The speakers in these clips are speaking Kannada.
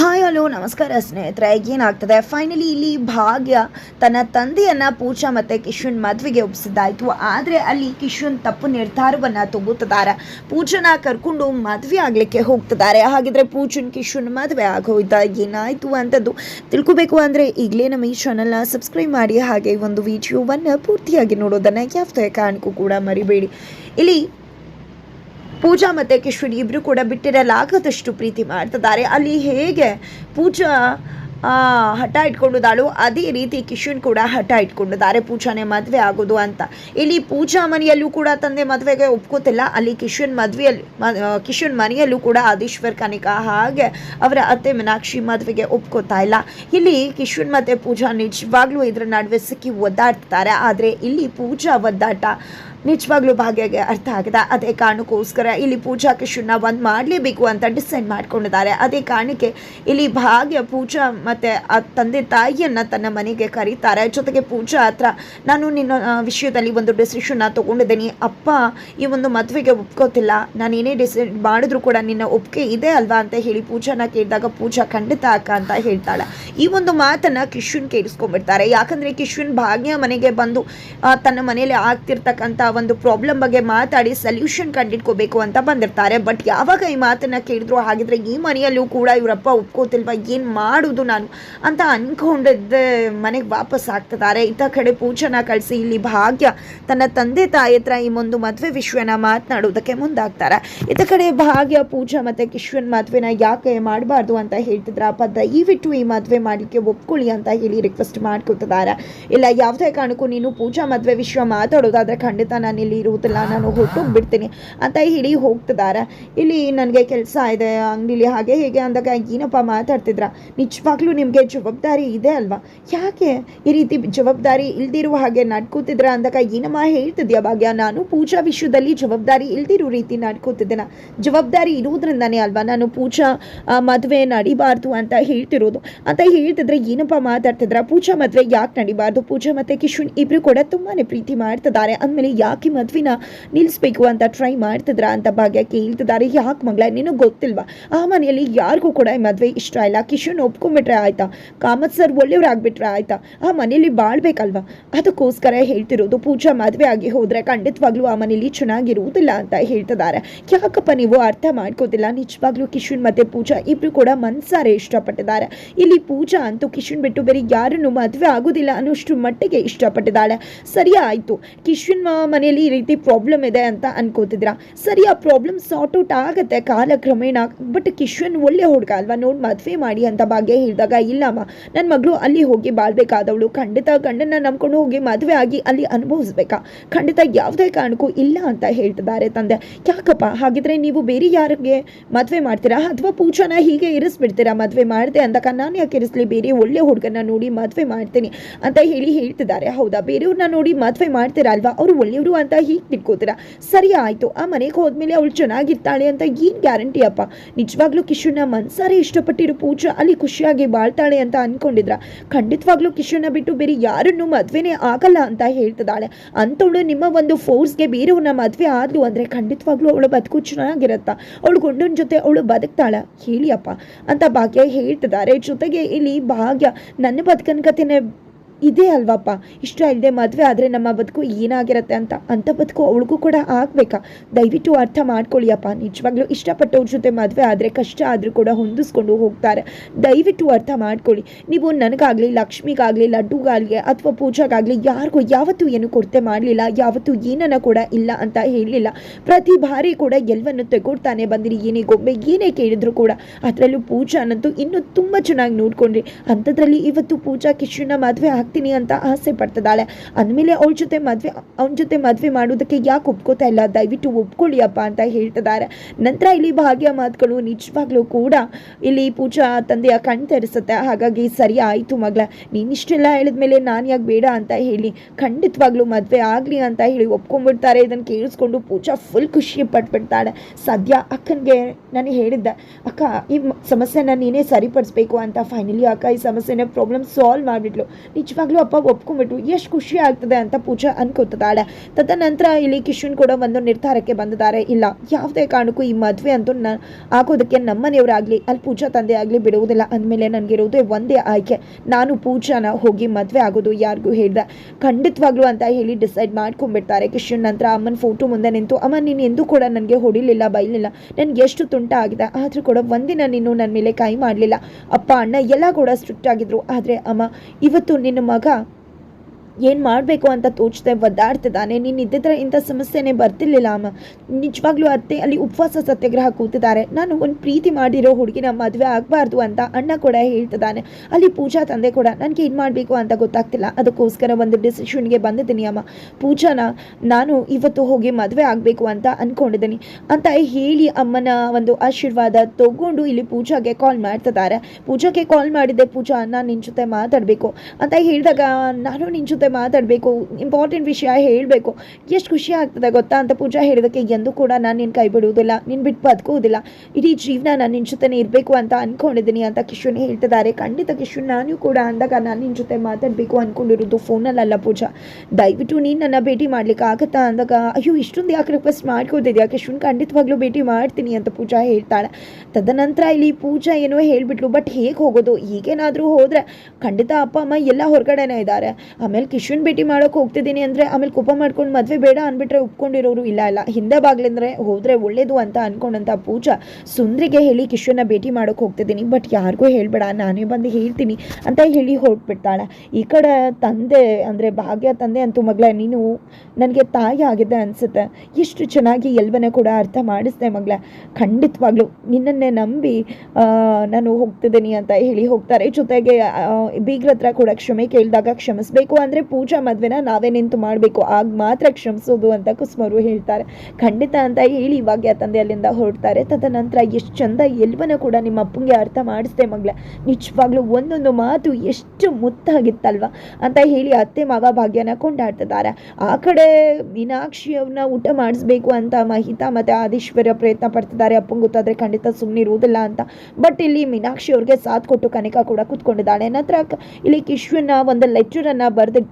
ಹಾಯ್ ಹಲೋ ನಮಸ್ಕಾರ ಸ್ನೇಹಿತರೆ, ಏನಾಗ್ತದೆ? ಫೈನಲಿ ಇಲ್ಲಿ ಭಾಗ್ಯ ತನ್ನ ತಂದೆಯನ್ನ ಪೂಜಾ ಮತ್ತೆ ಕಿಶನ್ ಮದುವೆಗೆ ಒಪ್ಪಿಸಿದ್ದಾಯ್ತು. ಆದರೆ ಅಲ್ಲಿ ಕಿಶನ್ ತಪ್ಪು ನಿರ್ಧಾರವನ್ನ ತಗೋತಿದ್ದಾರೆ. ಪೂಜನ ಕರ್ಕೊಂಡು ಮದುವೆ ಆಗ್ಲಿಕ್ಕೆ ಹೋಗ್ತಿದ್ದಾರೆ. ಹಾಗಿದ್ರೆ ಪೂಜನ್ ಕಿಶನ್ ಮದುವೆ ಆಗೋಯ್ತಾ? ಏನಾಯಿತು ಅಂತದ್ದು ತಿಳ್ಕೊಬೇಕು ಅಂದ್ರೆ ಈಗಲೇ ನಮ್ಮ ಈ ಚಾನಲ್ನ ಸಬ್ಸ್ಕ್ರೈಬ್ ಮಾಡಿ. ಹಾಗೆ ಒಂದು ವಿಡಿಯೋವನ್ನು ಪೂರ್ತಿಯಾಗಿ ನೋಡೋದನ್ನ ಯಾವುದೇ ಕಾರಣಕ್ಕೂ ಕೂಡ ಮರಿಬೇಡಿ. ಇಲ್ಲಿ ಪೂಜಾ ಮತ್ತು ಕಿಶೋರ್ ಇಬ್ಬರು ಕೂಡ ಬಿಟ್ಟಿರಲಾಗದಷ್ಟು ಪ್ರೀತಿ ಮಾಡ್ತಿದ್ದಾರೆ. ಅಲ್ಲಿ ಹೇಗೆ ಪೂಜಾ ಹಠ ಇಟ್ಕೊಂಡಿದ್ದಾಳು ಅದೇ ರೀತಿ ಕಿಶುನ್ ಕೂಡ ಹಠ ಇಟ್ಕೊಂಡಿದ್ದಾರೆ. ಪೂಜಾನೇ ಮದುವೆ ಆಗೋದು ಅಂತ. ಇಲ್ಲಿ ಪೂಜಾ ಮನೆಯಲ್ಲೂ ಕೂಡ ತಂದೆ ಮದುವೆಗೆ ಒಪ್ಕೋತಿಲ್ಲ. ಅಲ್ಲಿ ಕಿಶನ್ ಮದುವೆಯಲ್ಲಿ ಕಿಶುನ್ ಮನೆಯಲ್ಲೂ ಕೂಡ ಆದೀಶ್ವರ್ ಕನಿಕಾ ಹಾಗೆ ಅವರ ಅತ್ತೆ ಮೀನಾಕ್ಷಿ ಮದುವೆಗೆ ಒಪ್ಕೋತಾ ಇಲ್ಲ. ಇಲ್ಲಿ ಕಿಶುನ್ ಮತ್ತು ಪೂಜಾ ನಿಜವಾಗ್ಲೂ ಇದರ ನಡುವೆ ಸಿಕ್ಕಿ ಒದ್ದಾಡ್ತಾರೆ ಆದರೆ ಇಲ್ಲಿ ಪೂಜಾ ಒದ್ದಾಟ ನಿಜವಾಗ್ಲೂ ಭಾಗ್ಯಗೆ ಅರ್ಥ ಆಗಿದೆ. ಅದೇ ಕಾರಣಕ್ಕೋಸ್ಕರ ಇಲ್ಲಿ ಪೂಜಾ ಕಿಶನ್ನ ಒಂದು ಮಾಡಲೇಬೇಕು ಅಂತ ಡಿಸೈಡ್ ಮಾಡ್ಕೊಂಡಿದ್ದಾರೆ. ಅದೇ ಕಾರಣಕ್ಕೆ ಇಲ್ಲಿ ಭಾಗ್ಯ, ಪೂಜಾ ಮತ್ತು ಆ ತಂದೆ ತಾಯಿಯನ್ನು ತನ್ನ ಮನೆಗೆ ಕರೀತಾರೆ. ಜೊತೆಗೆ ಪೂಜಾ ಹತ್ರ ನಾನು ನಿನ್ನ ವಿಷಯದಲ್ಲಿ ಒಂದು ಡಿಸಿಷನ್ನ ತೊಗೊಂಡಿದ್ದೀನಿ. ಅಪ್ಪ, ಈ ಒಂದು ಮದುವೆಗೆ ಒಪ್ಕೋತಿಲ್ಲ. ನಾನು ಏನೇ ಡಿಸೈಡ್ ಮಾಡಿದ್ರು ಕೂಡ ನಿನ್ನ ಒಪ್ಪಿಗೆ ಇದೆ ಅಲ್ವಾ ಅಂತ ಹೇಳಿ ಪೂಜಾನ ಕೇಳಿದಾಗ ಪೂಜಾ ಖಂಡಿತ ಅಕ್ಕ ಅಂತ ಹೇಳ್ತಾಳೆ. ಈ ಒಂದು ಮಾತನ್ನ ಕಿಶುನ್ ಕೇಳಿಸ್ಕೊಂಡ್ಬಿಡ್ತಾರೆ. ಯಾಕಂದ್ರೆ ಕಿಶುನ್ ಭಾಗ್ಯ ಮನೆಗೆ ಬಂದು ತನ್ನ ಮನೆಯಲ್ಲಿ ಆಗ್ತಿರ್ತಕ್ಕಂಥ ಒಂದು ಪ್ರಾಬ್ಲಮ್ ಬಗ್ಗೆ ಮಾತಾಡಿ ಸೊಲ್ಯೂಷನ್ ಕಂಡಿಟ್ಕೋಬೇಕು ಅಂತ ಬಂದಿರ್ತಾರೆ. ಬಟ್ ಯಾವಾಗ ಈ ಮಾತನ್ನ ಕೇಳಿದ್ರು ಹಾಗಿದ್ರೆ ಈ ಮನೆಯಲ್ಲೂ ಕೂಡ ಇವರಪ್ಪ ಒಪ್ಕೋತಿಲ್ವಾ? ಏನು ಮಾಡೋದು ನಾನು? ಅಂತ ಅನ್ಕೊಂಡಿದ್ದೆ. ಮನೆಗೆ ವಾಪಸ್ ಆಗ್ತಿದ್ದಾರೆ. ಇಂಥ ಕಡೆ ಪೂಜನ ಕಳಿಸಿ, ಇಲ್ಲಿ ಭಾಗ್ಯ ತನ್ನ ತಂದೆ ತಾಯಿ ಹತ್ರ ಈ ಒಂದು ಮದುವೆ ವಿಷಯನ ಮಾತನಾಡೋದಕ್ಕೆ ಮುಂದಾಗ್ತಾರೆ. ಇತ್ತ ಕಡೆ ಭಾಗ್ಯ, ಪೂಜಾ ಮತ್ತೆ ಕಿಶ್ವನ್ ಮದುವೆನ ಯಾಕೆ ಮಾಡಬಾರ್ದು ಅಂತ ಹೇಳ್ತಿದ್ರಪ್ಪ ದಯವಿಟ್ಟು ಈ ಮದುವೆ ಮಾಡಲಿಕ್ಕೆ ಒಪ್ಕೊಳ್ಳಿ ಅಂತ ಹೇಳಿ ರಿಕ್ವೆಸ್ಟ್ ಮಾಡ್ಕೊತಿದ್ದಾರೆ. ಇಲ್ಲ, ಯಾವುದೇ ಕಾರಣಕ್ಕೂ ನೀನು ಪೂಜಾ ಮದುವೆ ವಿಷಯ ಮಾತಾಡೋದಾದ್ರೆ ಖಂಡಿತ ನಾನು ಇಲ್ಲಿ ಇರುವುದಿಲ್ಲ, ನಾನು ಹೊರಟೋಗ್ಬಿಡ್ತೀನಿ ಅಂತ ಹೇಳಿ ಹೋಗ್ತಿದ್ದಾರೆ. ಇಲ್ಲಿ ನನಗೆ ಕೆಲಸ ಇದೆ ಅಂಗಡಿಲಿ ಹಾಗೆ ಹೇಗೆ ಅಂದಾಗ ಏನಪ್ಪ ಮಾತಾಡ್ತಿದ್ರ? ನಿಜವಾಗ್ಲೂ ನಿಮಗೆ ಜವಾಬ್ದಾರಿ ಇದೆ ಅಲ್ವಾ? ಯಾಕೆ ಈ ರೀತಿ ಜವಾಬ್ದಾರಿ ಇಲ್ದಿರುವ ಹಾಗೆ ನಡ್ಕೋತಿದ್ರ ಅಂದಾಗ ಏನಮ್ಮ ಹೇಳ್ತಿದ್ಯಾ ಭಾಗ್ಯ? ನಾನು ಪೂಜಾ ವಿಷಯದಲ್ಲಿ ಜವಾಬ್ದಾರಿ ಇಲ್ದಿರೋ ರೀತಿ ನಡ್ಕೋತಿದ್ದೇನೆ. ಜವಾಬ್ದಾರಿ ಇರುವುದ್ರಿಂದಾನೇ ಅಲ್ವಾ ನಾನು ಪೂಜಾ ಮದುವೆ ನಡಿಬಾರ್ದು ಅಂತ ಹೇಳ್ತಿರೋದು. ಅಂತ ಹೇಳ್ತಿದ್ರೆ ಏನಪ್ಪ ಮಾತಾಡ್ತಿದ್ರ? ಪೂಜಾ ಮದುವೆ ಯಾಕೆ ನಡಿಬಾರ್ದು? ಪೂಜಾ ಮತ್ತೆ ಕಿಶುನ್ ಇಬ್ರು ಕೂಡ ತುಂಬಾನೇ ಪ್ರೀತಿ ಮಾಡ್ತಿದ್ದಾರೆ. ಅಂದಮೇಲೆ ಯಾಕೆ ಮದ್ವಿನ ನಿಲ್ಲಿಸ್ಬೇಕು ಅಂತ ಟ್ರೈ ಮಾಡ್ತಿದ್ರ ಅಂತ ಭಾಗ್ಯ ಕೇಳ್ತಿದ್ದಾರೆ ಯಾಕೆ ಮಗಳ, ನಿನಗೆ ಗೊತ್ತಿಲ್ವಾ? ಆ ಮನೆಯಲ್ಲಿ ಯಾರಿಗೂ ಕೂಡ ಈ ಮದುವೆ ಇಷ್ಟ ಇಲ್ಲ. ಕಿಶನ್ ಒಪ್ಕೊಂಡ್ಬಿಟ್ರೆ ಆಯ್ತಾ? ಕಾಮತ್ ಸರ್ ಒಳ್ಳೆಯವ್ರಾಗ್ಬಿಟ್ರೆ ಆಯ್ತಾ? ಆ ಮನೆಯಲ್ಲಿ ಬಾಳ್ಬೇಕಲ್ವಾ? ಅದಕ್ಕೋಸ್ಕರ ಹೇಳ್ತಿರೋದು, ಪೂಜಾ ಮದುವೆ ಆಗಿ ಹೋದ್ರೆ ಖಂಡಿತವಾಗ್ಲೂ ಆ ಮನೆಯಲ್ಲಿ ಚೆನ್ನಾಗಿರುವುದಿಲ್ಲ ಅಂತ ಹೇಳ್ತಿದ್ದಾರೆ. ಯಾಕಪ್ಪ ನೀವು ಅರ್ಥ ಮಾಡ್ಕೋತಿಲ್ಲ? ನಿಜವಾಗ್ಲೂ ಕಿಶನ್ ಮತ್ತೆ ಪೂಜಾ ಇಬ್ರು ಕೂಡ ಮನ್ಸಾರೆ ಇಷ್ಟಪಟ್ಟಿದ್ದಾರೆ. ಇಲ್ಲಿ ಪೂಜಾ ಅಂತೂ ಕಿಶನ್ ಬಿಟ್ಟು ಬೇರೆ ಯಾರನ್ನು ಮದುವೆ ಆಗೋದಿಲ್ಲ ಅನ್ನೋಷ್ಟು ಮಟ್ಟಿಗೆ ಇಷ್ಟಪಟ್ಟಿದ್ದಾಳೆ. ಸರಿ, ಆಯ್ತು. ಕಿಶನ್ ಮನೆಯಲ್ಲಿ ಈ ರೀತಿ ಪ್ರಾಬ್ಲಮ್ ಇದೆ ಅಂತ ಅನ್ಕೋತಿದ್ರ ಸರಿ, ಆ ಪ್ರಾಬ್ಲಮ್ ಸಾರ್ಟ್ ಔಟ್ ಆಗತ್ತೆ ಕಾಲಕ್ರಮೇಣ ಬಟ್ ಕಿಶನ್ ಒಳ್ಳೆ ಹುಡುಗ ಅಲ್ವಾ? ನೋಡಿ ಮದುವೆ ಮಾಡಿ ಅಂತ ಭಾಗ್ಯ ಹೇಳಿದಾಗ ಇಲ್ಲಮ್ಮ ನನ್ನ ಮಗಳು ಅಲ್ಲಿ ಹೋಗಿ ಬಾಳ್ಬೇಕಾದವಳು. ಖಂಡಿತ ಗಂಡನ ನಂಬ್ಕೊಂಡು ಹೋಗಿ ಮದುವೆ ಆಗಿ ಅಲ್ಲಿ ಅನುಭವಿಸ್ಬೇಕಾ? ಖಂಡಿತ ಯಾವುದೇ ಕಾರಣಕ್ಕೂ ಇಲ್ಲ ಅಂತ ಹೇಳ್ತಿದ್ದಾರೆ ತಂದೆ. ಯಾಕಪ್ಪ? ಹಾಗಿದ್ರೆ ನೀವು ಬೇರೆ ಯಾರಿಗೆ ಮದುವೆ ಮಾಡ್ತೀರಾ? ಅಥವಾ ಪೂಜಾನ ಹೀಗೆ ಇರಿಸ್ಬಿಡ್ತೀರಾ ಮದುವೆ ಮಾಡಿದೆ ಅಂದಾಗ? ನಾನು ಯಾಕೆ ಇರಿಸ್ಲಿ? ಬೇರೆ ಒಳ್ಳೆ ಹುಡುಗನ ನೋಡಿ ಮದುವೆ ಮಾಡ್ತೀನಿ ಅಂತ ಹೇಳಿ ಹೇಳ್ತಿದ್ದಾರೆ. ಹೌದಾ? ಬೇರೆಯವ್ರನ್ನ ನೋಡಿ ಮದುವೆ ಮಾಡ್ತೀರಾ ಅಲ್ವಾ? ಅವರು ಒಳ್ಳೆಯವರು ಅಂತ ಹೀಗೆ ತಿಳ್ಕೋತೀರಾ? ಸರಿ ಆಯಿತು, ಆ ಮನೆಗೆ ಹೋದ್ಮೇಲೆ ಅವಳು ಚೆನ್ನಾಗಿರ್ತಾಳೆ ಅಂತ ಏನು ಗ್ಯಾರಂಟಿ ಅಪ್ಪ? ನಿಜವಾಗ್ಲೂ ಕಿಶನ್ನ ಮನ್ಸಾರೆ ಇಷ್ಟಪಟ್ಟಿರೋ ಪೂಜಾ ಅಲ್ಲಿ ಖುಷಿಯಾಗಿ ಬಾಳ್ತಾಳೆ ಅಂತ ಅಂದ್ಕೊಂಡಿದ್ರ ಖಂಡಿತವಾಗ್ಲೂ ಕಿಶನ್ನ ಬಿಟ್ಟು ಬೇರೆ ಯಾರನ್ನು ಮದುವೆನೇ ಆಗಲ್ಲ ಅಂತ ಹೇಳ್ತಿದ್ದಾಳೆ. ಅಂಥವಳು ನಿಮ್ಮ ಒಂದು ಫೋರ್ಸ್ಗೆ ಬೇರೆಯವ್ರನ್ನ ಮದುವೆ ಆದ್ಲು ಅಂದರೆ ಖಂಡಿತವಾಗ್ಲೂ ಅವಳು ಬದುಕು ಚೆನ್ನಾಗಿರತ್ತಾ? ಅವಳು ಗಂಡನ ಜೊತೆ ಅವಳು ಬದುಕ್ತಾಳ? ಹೇಳಿ ಅಪ್ಪ. ಅಂತ ಭಾಗ್ಯ ಹೇಳ್ತಿದ್ದಾರೆ. ಜೊತೆಗೆ ಇಲ್ಲಿ ಭಾಗ್ಯ, ನನ್ನ ಬದುಕನ ಕಥೆನೇ ಇದೇ ಅಲ್ವಪ್ಪ. ಇಷ್ಟ ಇಲ್ಲದೆ ಮದುವೆ ಆದರೆ ನಮ್ಮ ಬದುಕು ಏನಾಗಿರುತ್ತೆ ಅಂತ ಅಂಥ ಬದುಕು ಅವಳಿಗೂ ಕೂಡ ಆಗಬೇಕಾ? ದಯವಿಟ್ಟು ಅರ್ಥ ಮಾಡ್ಕೊಳ್ಳಿಯಪ್ಪ. ನಿಜವಾಗ್ಲೂ ಇಷ್ಟಪಟ್ಟವ್ರ ಜೊತೆ ಮದುವೆ ಆದರೆ ಕಷ್ಟ ಆದರೂ ಕೂಡ ಹೊಂದಿಸ್ಕೊಂಡು ಹೋಗ್ತಾರೆ. ದಯವಿಟ್ಟು ಅರ್ಥ ಮಾಡ್ಕೊಳ್ಳಿ. ನೀವು ನನಗಾಗಲಿ, ಲಕ್ಷ್ಮಿಗಾಗಲಿ, ಲಡ್ಡುಗಾಗಲಿ ಅಥವಾ ಪೂಜಾಗಾಗಲಿ ಯಾರಿಗೂ ಯಾವತ್ತೂ ಏನು ಕೊರತೆ ಮಾಡಲಿಲ್ಲ, ಯಾವತ್ತೂ ಏನನ್ನ ಕೂಡ ಇಲ್ಲ ಅಂತ ಹೇಳಲಿಲ್ಲ. ಪ್ರತಿ ಬಾರಿ ಕೂಡ ಎಲ್ಲವನ್ನು ತೆಗೊಡ್ತಾನೆ ಬಂದಿರಿ, ಏನೇ ಗೊಂಬೆ, ಏನೇ ಕೇಳಿದ್ರು ಕೂಡ. ಅದರಲ್ಲೂ ಪೂಜಾನಂತೂ ಇನ್ನೂ ತುಂಬ ಚೆನ್ನಾಗಿ ನೋಡ್ಕೊಂಡ್ರಿ. ಅಂಥದ್ರಲ್ಲಿ ಇವತ್ತು ಪೂಜಾ ಕಿಶುನ ಮದುವೆ ಆಗ್ತೀನಿ ಅಂತ ಆಸೆ ಪಡ್ತಿದ್ದಾಳೆ. ಅಂದಮೇಲೆ ಅವ್ಳ ಜೊತೆ ಮದುವೆ ಅವನ ಜೊತೆ ಮದುವೆ ಮಾಡೋದಕ್ಕೆ ಯಾಕೆ ಒಪ್ಕೋತಾ ಇಲ್ಲ? ದಯವಿಟ್ಟು ಒಪ್ಕೊಳ್ಳಿಯಪ್ಪ ಅಂತ ಹೇಳ್ತಿದ್ದಾರೆ. ನಂತರ ಇಲ್ಲಿ ಭಾಗ್ಯ ಮಾತುಗಳು ನಿಜವಾಗ್ಲೂ ಕೂಡ ಇಲ್ಲಿ ಪೂಜಾ ತಂದೆಯ ಕಣ್ ತೆರೆಸುತ್ತೆ. ಹಾಗಾಗಿ ಸರಿ ಆಯಿತು ಮಗಳ. ನೀನಿಷ್ಟೆಲ್ಲ ಹೇಳಿದ್ಮೇಲೆ ನಾನು ಯಾಕೆ ಬೇಡ ಅಂತ ಹೇಳಿ, ಖಂಡಿತವಾಗ್ಲೂ ಮದುವೆ ಆಗಲಿ ಅಂತ ಹೇಳಿ ಒಪ್ಕೊಂಡ್ಬಿಡ್ತಾರೆ. ಇದನ್ನು ಕೇಳಿಸ್ಕೊಂಡು ಪೂಜಾ ಫುಲ್ ಖುಷಿ ಪಟ್ಬಿಡ್ತಾಳೆ. ಸದ್ಯ ಅಕ್ಕನಿಗೆ ನಾನು ಹೇಳಿದ್ದೆ, ಅಕ್ಕ, ಈ ಸಮಸ್ಯೆನ ನೀನೇ ಸರಿಪಡಿಸ್ಬೇಕು ಅಂತ. ಫೈನಲಿ ಅಕ್ಕ ಈ ಸಮಸ್ಯೆನ ಪ್ರಾಬ್ಲಮ್ ಸಾಲ್ವ್ ಮಾಡಿಬಿಟ್ಲು. ನಿಜ ನಿಜವಾಗ್ಲೂ ಅಪ್ಪ ಒಪ್ಕೊಂಡ್ಬಿಟ್ಟು ಎಷ್ಟು ಖುಷಿ ಆಗ್ತದೆ ಅಂತ ಪೂಜಾ ಅನ್ಕೋತಿದ್ದಾಳೆ. ತದನಂತರ ಇಲ್ಲಿ ಕಿಶನ್ ಕೂಡ ಒಂದು ನಿರ್ಧಾರಕ್ಕೆ ಬಂದಿದ್ದಾರೆ. ಇಲ್ಲ, ಯಾವುದೇ ಕಾರಣಕ್ಕೂ ಈ ಮದುವೆ ಅಂತೂ ನ ಆಗೋದಕ್ಕೆ ನಮ್ಮನೆಯವರಾಗಲಿ, ಅಲ್ಲಿ ಪೂಜಾ ತಂದೆ ಆಗಲಿ ಬಿಡುವುದಿಲ್ಲ. ಅಂದಮೇಲೆ ನನಗಿರೋದೇ ಒಂದೇ ಆಯ್ಕೆ. ನಾನು ಪೂಜಾನ ಹೋಗಿ ಮದುವೆ ಆಗೋದು ಯಾರಿಗೂ ಹೇಳಿದೆ. ಖಂಡಿತವಾಗ್ಲೂ ಅಂತ ಹೇಳಿ ಡಿಸೈಡ್ ಮಾಡ್ಕೊಂಡ್ಬಿಡ್ತಾರೆ ಕಿಶನ್. ನಂತರ ಅಮ್ಮನ ಫೋಟೋ ಮುಂದೆ ನಿಂತು, ಅಮ್ಮ, ನೀನು ಎಂದೂ ಕೂಡ ನನಗೆ ಹೊಡಿಲಿಲ್ಲ, ಬೈಲಿಲ್ಲ. ನನಗೆ ಎಷ್ಟು ತುಂಟ ಆಗಿದೆ. ಆದರೂ ಕೂಡ ಒಂದಿನ ನೀನು ನನ್ನ ಮೇಲೆ ಕೈ ಮಾಡಲಿಲ್ಲ. ಅಪ್ಪ, ಅಣ್ಣ ಎಲ್ಲ ಕೂಡ ಸ್ಟ್ರಿಕ್ಟ್ ಆಗಿದ್ರು. ಆದರೆ ಅಮ್ಮ, ಇವತ್ತು ನಿನ್ನ ಮಗ ಏನು ಮಾಡಬೇಕು ಅಂತ ತೋಚದೆ, ಒದ್ದಾಡ್ತಿದ್ದಾನೆ. ನೀನು ಇದ್ದಿದ್ರೆ ಇಂಥ ಸಮಸ್ಯೆನೇ ಬರ್ತಿರ್ಲಿಲ್ಲ ಅಮ್ಮ. ನಿಜವಾಗ್ಲೂ ಅತ್ತೆ ಅಲ್ಲಿ ಉಪವಾಸ ಸತ್ಯಾಗ್ರಹ ಕೂತಿದ್ದಾರೆ. ನಾನು ಒಂದು ಪ್ರೀತಿ ಮಾಡಿರೋ ಹುಡುಗಿನ ಮದುವೆ ಆಗಬಾರ್ದು ಅಂತ ಅಣ್ಣ ಕೂಡ ಹೇಳ್ತಿದ್ದಾನೆ. ಅಲ್ಲಿ ಪೂಜಾ ತಂದೆ ಕೂಡ, ನನಗೆ ಏನು ಮಾಡಬೇಕು ಅಂತ ಗೊತ್ತಾಗ್ತಿಲ್ಲ. ಅದಕ್ಕೋಸ್ಕರ ಒಂದು ಡಿಸಿಷನ್ಗೆ ಬಂದಿದ್ದೀನಿ ಅಮ್ಮ. ಪೂಜಾನ ನಾನು ಇವತ್ತು ಹೋಗಿ ಮದುವೆ ಆಗಬೇಕು ಅಂತ ಅಂದ್ಕೊಂಡಿದ್ದೀನಿ ಅಂತ ಹೇಳಿ ಅಮ್ಮನ ಒಂದು ಆಶೀರ್ವಾದ ತಗೊಂಡು ಇಲ್ಲಿ ಪೂಜಾಗೆ ಕಾಲ್ ಮಾಡ್ತಿದ್ದಾರೆ. ಪೂಜಾಗೆ ಕಾಲ್ ಮಾಡಿದ್ದೆ, ಪೂಜಾ, ನಾನು ನಿನ್ನ ಜೊತೆ ಮಾತಾಡಬೇಕು. ಅಂತ ಹೇಳಿದಾಗ, ನಾನು ನಿನ್ನ ಜೊತೆ ಮಾತಾಡಬೇಕು ಇಂಪಾರ್ಟೆಂಟ್ ವಿಷಯ ಹೇಳಬೇಕು. ಎಷ್ಟು ಖುಷಿ ಆಗ್ತದೆ ಗೊತ್ತಾ ಅಂತ ಪೂಜಾ ಹೇಳಿದಕ್ಕೆ ಎಂದೂ ಕೂಡ ನಾನು ನಿನ್ನ ಕೈ ಬಿಡುವುದಿಲ್ಲ ನಿನ್ನ ಬಿಟ್ಟು ಬದುಕುವುದಿಲ್ಲ. ಇಡೀ ಜೀವನ ನಾನು ನಿನ್ನ ಜೊತೆನೇ ಇರಬೇಕು ಅಂತ ಅಂದ್ಕೊಂಡಿದ್ದೀನಿ ಅಂತ ಕಿಶನ್ ಹೇಳ್ತಿದ್ದಾರೆ. ಖಂಡಿತ ಕಿಶನ್, ನಾನು ಕೂಡ ಅಂದಾಗ ನಾನು ನಿನ್ನ ಜೊತೆ ಮಾತಾಡಬೇಕು ಅಂದ್ಕೊಂಡಿರೋದು ಫೋನಲ್ಲಲ್ಲ ಪೂಜಾ. ದಯವಿಟ್ಟು ನೀನು ನನ್ನ ಭೇಟಿ ಮಾಡ್ಲಿಕ್ಕೆ ಆಗುತ್ತಾ ಅಂದಾಗ, ಅಯ್ಯೋ, ಇಷ್ಟೊಂದು ಯಾಕೆ ರಿಕ್ವೆಸ್ಟ್ ಮಾಡ್ಕೊತಿದ್ಯಾ ಕಿಶನ್, ಖಂಡಿತವಾಗ್ಲೂ ಭೇಟಿ ಮಾಡ್ತೀನಿ ಅಂತ ಪೂಜಾ ಹೇಳ್ತಾಳೆ. ತದನಂತರ ಇಲ್ಲಿ ಪೂಜಾ ಏನೋ ಹೇಳಿಬಿಟ್ಲು ಬಟ್ ಹೇಗೆ ಹೋಗೋದು? ಈಗೇನಾದರೂ ಹೋದರೆ ಖಂಡಿತ ಅಪ್ಪ, ಅಮ್ಮ ಎಲ್ಲ ಹೊರಗಡೆನೇ ಇದ್ದಾರೆ. ಆಮೇಲೆ ಕಿಶನ್ ಭೇಟಿ ಮಾಡೋಕೆ ಹೋಗ್ತಿದ್ದೀನಿ ಅಂದರೆ ಆಮೇಲೆ ಕೋಪ ಮಾಡ್ಕೊಂಡು ಮದುವೆ ಬೇಡ ಅಂದ್ಬಿಟ್ರೆ ಒಪ್ಕೊಂಡಿರೋರು ಇಲ್ಲ ಇಲ್ಲ. ಹಿಂದೆ ಬಾಗ್ಲಂದ್ರೆ ಹೋದರೆ ಒಳ್ಳೇದು ಅಂತ ಅಂದ್ಕೊಂಡಂಥ ಪೂಜಾ ಸುಂದ್ರಿಗೆ ಹೇಳಿ ಕಿಶನ್ನ ಭೇಟಿ ಮಾಡೋಕೆ ಹೋಗ್ತಿದ್ದೀನಿ. ಬಟ್ ಯಾರಿಗೂ ಹೇಳ್ಬೇಡ, ನಾನೇ ಬಂದು ಹೇಳ್ತೀನಿ ಅಂತ ಹೇಳಿ ಹೊರಟ್ಬಿಡ್ತಾಳೆ. ಈ ಕಡೆ ತಂದೆ ಅಂದರೆ ಭಾಗ್ಯ ತಂದೆ ಅಂತೂ ಮಗಳ, ನೀನು ನನಗೆ ತಾಯಿ ಆಗಿದೆ ಅನಿಸುತ್ತೆ. ಎಷ್ಟು ಚೆನ್ನಾಗಿ ಎಲ್ವನ ಕೂಡ ಅರ್ಥ ಮಾಡಿಸ್ದೆ ಮಗಳ. ಖಂಡಿತವಾಗ್ಲೂ ನಿನ್ನನ್ನೇ ನಂಬಿ ನಾನು ಹೋಗ್ತಿದ್ದೀನಿ ಅಂತ ಹೇಳಿ ಹೋಗ್ತಾರೆ. ಜೊತೆಗೆ ಬೀಗ್ರ ಹತ್ರ ಕೂಡ ಕ್ಷಮೆ ಕೇಳಿದಾಗ ಕ್ಷಮಿಸ್ಬೇಕು ಅಂದರೆ ಪೂಜಾ ಮದುವೆನ ನಾವೇ ನಿಂತು ಮಾಡಬೇಕು. ಆಗ ಮಾತ್ರ ಕ್ಷಮಿಸೋದು ಅಂತ ಕುಸುಮರು ಹೇಳ್ತಾರೆ. ಖಂಡಿತ ಅಂತ ಹೇಳಿ ಇವಾಗ ತಂದೆ ಅಲ್ಲಿಂದ ಹೊರಡ್ತಾರೆ. ತದನಂತರ ಎಷ್ಟು ಚಂದ ಎಲ್ವನ ಕೂಡ ನಿಮ್ಮ ಅಪ್ಪಂಗೆ ಅರ್ಥ ಮಾಡಿಸ್ದೆ ಮಗಳ. ನಿಜವಾಗ್ಲೂ ಒಂದೊಂದು ಮಾತು ಎಷ್ಟು ಮುತ್ತಾಗಿತ್ತಲ್ವ? ಅಂತ ಹೇಳಿ ಅತ್ತೆ ಮಗ ಭಾಗ್ಯನ ಕೊಂಡಾಡ್ತಿದ್ದಾರೆ. ಆ ಕಡೆ ಮೀನಾಕ್ಷಿಯವ್ರನ್ನ ಊಟ ಮಾಡಿಸ್ಬೇಕು ಅಂತ ಮಹಿತಾ ಮತ್ತು ಆದೇಶ್ವರ ಪ್ರಯತ್ನ ಪಡ್ತಿದ್ದಾರೆ. ಅಪ್ಪಂಗೆ ಗೊತ್ತಾದರೆ ಖಂಡಿತ ಸುಮ್ಮನೆ ಇರುವುದಿಲ್ಲ ಅಂತ. ಬಟ್ ಇಲ್ಲಿ ಮೀನಾಕ್ಷಿ ಅವ್ರಿಗೆ ಸಾಥ್ ಕೊಟ್ಟು ಕನಿಕಾ ಕೂಡ ಕೂತ್ಕೊಂಡಿದ್ದಾಳೆ. ನಂತರ ಇಲ್ಲಿ ಕಿಶ್ವನ್ನ ಒಂದು ಲೆಟರನ್ನು ಬರೆದಿಟ್ಟು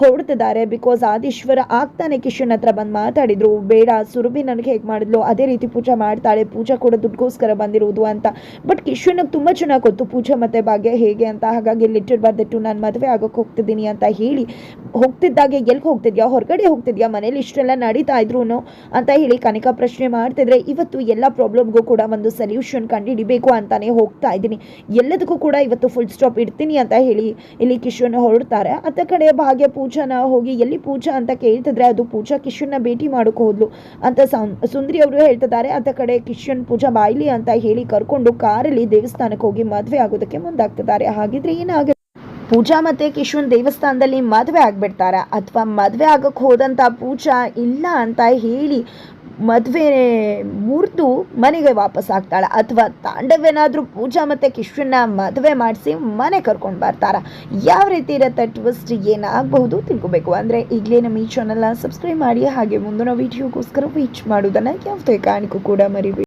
ಹೊರಡ್ತಿದ್ದಾರೆ ಬಿಕಾಸ್ ಆದೀಶ್ವರ ಆಗ್ತಾನೆ ಕಿಶನ್ ಹತ್ರ ಬಂದು ಮಾತಾಡಿದ್ರು. ಬೇಡ, ಸುರಭಿ ನನಗೆ ಹೇಗೆ ಮಾಡಿದ್ಲು? ಅದೇ ರೀತಿ ಪೂಜಾ ಮಾಡ್ತಾಳೆ. ಪೂಜಾ ಕೂಡ ದುಡ್ಗೋಸ್ಕರ ಬಂದಿರೋದು ಅಂತ. ಬಟ್ ಕಿಶನ್ಗೆ ತುಂಬ ಚೆನ್ನಾಗಿ ಗೊತ್ತು ಪೂಜಾ ಮತ್ತೆ ಭಾಗ್ಯ ಹೇಗೆ ಅಂತ. ಹಾಗಾಗಿ ಲಿಟರ್ ಬರ್ದಿಟ್ಟು ನಾನು ಮದುವೆ ಆಗೋಕೆ ಹೋಗ್ತಿದ್ದೀನಿ ಅಂತ ಹೇಳಿ. ಹೋಗ್ತಿದ್ದಾಗೆ ಎಲ್ಲಿ ಹೋಗ್ತಿದ್ಯಾ? ಹೊರಗಡೆ ಹೋಗ್ತಿದ್ಯಾ? ಮನೇಲಿ ಇಷ್ಟೆಲ್ಲ ನಡೀತಾ ಇದ್ರು ಅಂತ ಹೇಳಿ ಕನಿಕಾ ಪ್ರಶ್ನೆ ಮಾಡ್ತಿದ್ರೆ, ಇವತ್ತು ಎಲ್ಲ ಪ್ರಾಬ್ಲಮ್ಗೂ ಕೂಡ ಒಂದು ಸೊಲ್ಯೂಷನ್ ಕಂಡುಹಿಡಿಬೇಕು ಅಂತಾನೆ ಹೋಗ್ತಾ ಇದ್ದೀನಿ. ಎಲ್ಲದಕ್ಕೂ ಕೂಡ ಇವತ್ತು ಫುಲ್ ಸ್ಟಾಪ್ ಇಡ್ತೀನಿ ಅಂತ ಹೇಳಿ ಇಲ್ಲಿ ಕಿಶನ್ ಹೊರಡ್ತಾರೆ. ಅತ್ತ ಕಡೆ ಭಾಗ್ಯ ಪೂಜಾನ ಹೋಗಿ ಎಲ್ಲಿ ಪೂಜಾ ಅಂತ ಕೇಳ್ತಿದ್ರೆ ಅದು ಪೂಜಾ ಕಿಶನ್ನ ಭೇಟಿ ಮಾಡೋಕೆ ಹೋದ್ಲು. ಅಂತ ಸುಂದರಿ ಅವರು ಹೇಳ್ತಿದ್ದಾರೆ. ಆತ ಕಡೆ ಕಿಶನ್ ಪೂಜಾ ಬಾಯ್ಲಿ ಅಂತ ಹೇಳಿ ಕರ್ಕೊಂಡು ಕಾರಲ್ಲಿ ದೇವಸ್ಥಾನಕ್ಕೆ ಹೋಗಿ ಮದುವೆ ಆಗೋದಕ್ಕೆ ಮುಂದಾಗ್ತಿದ್ದಾರೆ. ಹಾಗಿದ್ರೆ ಏನಾಗುತ್ತೆ ಪೂಜಾ ಮತ್ತೆ ಕಿಶನ್ ದೇವಸ್ಥಾನದಲ್ಲಿ ಮದುವೆ ಆಗ್ಬಿಡ್ತಾರ? ಅಥವಾ ಮದುವೆ ಆಗಕ್ಕೆ ಹೋದಂಥ ಪೂಜಾ ಇಲ್ಲ ಅಂತ ಹೇಳಿ ಮದುವೆ ಮುರಿದು ಮನೆಗೆ ವಾಪಸ್ ಆಗ್ತಾಳೆ. ಅಥವಾ ತಾಂಡವೇನಾದರೂ ಪೂಜಾ ಮತ್ತು ಕಿಶನ್ನ ಮದುವೆ ಮಾಡಿಸಿ ಮನೆ ಕರ್ಕೊಂಡು ಬರ್ತಾರ. ಯಾವ ರೀತಿ ಇರುತ್ತೆ ಟ್ವಿಸ್ಟ್ ಏನಾಗಬಹುದು ತಿಳ್ಕೊಬೇಕು. ಅಂದರೆ ಈಗಲೇ ನಮ್ಮ ಈ ಚಾನಲ್ನ ಸಬ್ಸ್ಕ್ರೈಬ್ ಮಾಡಿ, ಹಾಗೆ ಮುಂದಿನ ವೀಡಿಯೋಗೋಸ್ಕರ ವೀಚ್ ಮಾಡೋದನ್ನು ಯಾವುದೇ ಕಾರಣಕ್ಕೂ ಕೂಡ ಮರಿಬೇಡಿ.